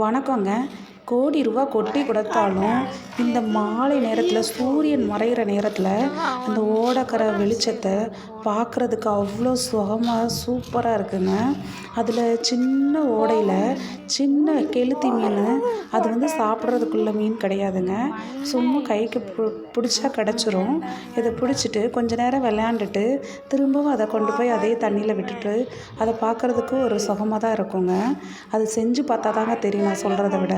வணக்கங்க. கோடி ரூபா கொட்டி கொடுத்தாலும் இந்த மாலை நேரத்தில் சூரியன் மறைகிற நேரத்தில் அந்த ஓடக்கரை வெளிச்சத்தை பார்க்குறதுக்கு அவ்வளோ சுகமாக சூப்பராக இருக்குங்க. அதில் சின்ன ஓடையில் சின்ன கெளுத்தி மீன் அது வந்து சாப்பிட்றதுக்குள்ள மீன் கிடையாதுங்க. சும்மா கைக்கு பு பிடிச்சா கிடச்சிரும். இதை பிடிச்சிட்டு கொஞ்ச நேரம் விளையாண்டுட்டு திரும்பவும் அதை கொண்டு போய் அதே தண்ணியில் விட்டுட்டு அதை பார்க்குறதுக்கு ஒரு சுகமாக தான் இருக்குங்க. அது செஞ்சு பார்த்தா தாங்க தெரியும் நான் சொல்கிறத விட.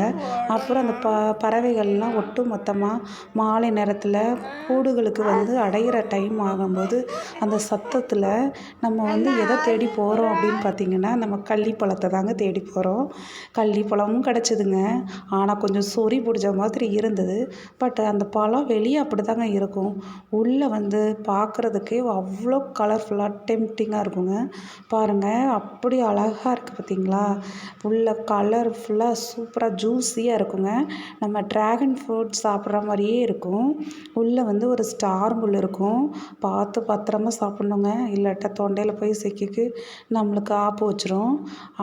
அப்புறம் அந்த ப பறவைகள்லாம் ஒட்டு மொத்தமாக மாலை நேரத்தில் கூடுகளுக்கு வந்து அடையிற டைம் ஆகும்போது அந்த சத்தத்தில் நம்ம வந்து எதை தேடி போகிறோம் அப்படின்னு பார்த்திங்கன்னா நம்ம கள்ளிப்பழத்தை தாங்க தேடி போகிறோம் கள்ளிப்பழமும் கிடச்சிதுங்க. ஆனால் கொஞ்சம் சொறி பிடிச்ச மாதிரி இருந்தது. பட் அந்த பழம் வெளியே அப்படி தாங்க இருக்கும். உள்ளே வந்து பார்க்குறதுக்கே அவ்வளோ கலர்ஃபுல்லாக டெம்ட்டிங்காக இருக்குங்க. பாருங்கள் அப்படி அழகாக இருக்குது பார்த்தீங்களா உள்ள கலர்ஃபுல்லாக சூப்பராக ஜூஸியாக இருக்குங்க. நம்ம ட்ராகன் ஃப்ரூட் சாப்பிட்ற மாதிரியே இருக்கும். உள்ளே வந்து ஒரு ஸ்டார் முள் இருக்கும். பார்த்து பத்திரமா சாப்பிட்ணுங்க. இல்லாட்டா தொண்டையில் போய் சிக்கிக்கு. நம்மளுக்கு ஆப்பு வச்சிரும்.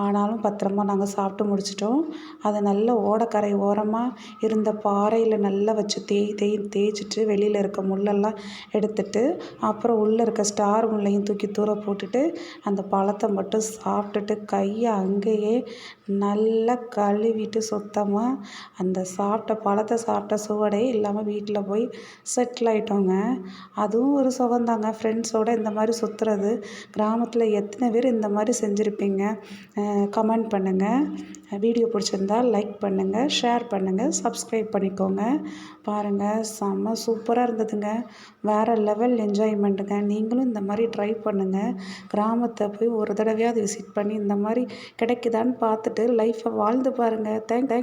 ஆனாலும் பத்திரமா நாங்கள் சாப்பிட்டு முடிச்சிட்டோம். அதை நல்ல ஓடக்கரை ஓரமாக இருந்த பாறையில் நல்லா வச்சு தேய் தேய் தேய்ச்சிட்டு வெளியில் இருக்க முள்ளெல்லாம் எடுத்துட்டு அப்புறம் உள்ளே இருக்க ஸ்டார் முள்ளையும் தூக்கி தூர போட்டுட்டு அந்த பழத்தை மட்டும் சாப்பிட்டுட்டு கையை அங்கேயே நல்லா கழுவிட்டு சுத்தமாக அந்த சாப்பிட்ட பழத்தை சாப்பிட்ட சுவடே இல்லாமல் வீட்டில் போய் செட்டில் ஆகிட்டோங்க அதுவும் ஒரு சுகந்தாங்க ஃப்ரெண்ட்ஸோடு இந்த மாதிரி சுற்றுறது கிராமத்தில் எத்தனை பேர் இந்த மாதிரி செஞ்சுருப்பீங்க? கமெண்ட் பண்ணுங்கள் வீடியோ பிடிச்சிருந்தா லைக் பண்ணுங்கள் ஷேர் பண்ணுங்கள் சப்ஸ்கிரைப் பண்ணிக்கோங்க. பாருங்கள் செம்ம சூப்பராக இருந்ததுங்க. வேறு லெவல் என்ஜாய்மெண்ட்டுங்க நீங்களும் இந்த மாதிரி ட்ரை பண்ணுங்கள் கிராமத்தை போய் ஒரு தடவையாவது விசிட் பண்ணி இந்த மாதிரி கிடைக்குதான்னு பார்த்துட்டு லைஃப்பை வாழ்ந்து பாருங்கள் தேங்க் தேங்க்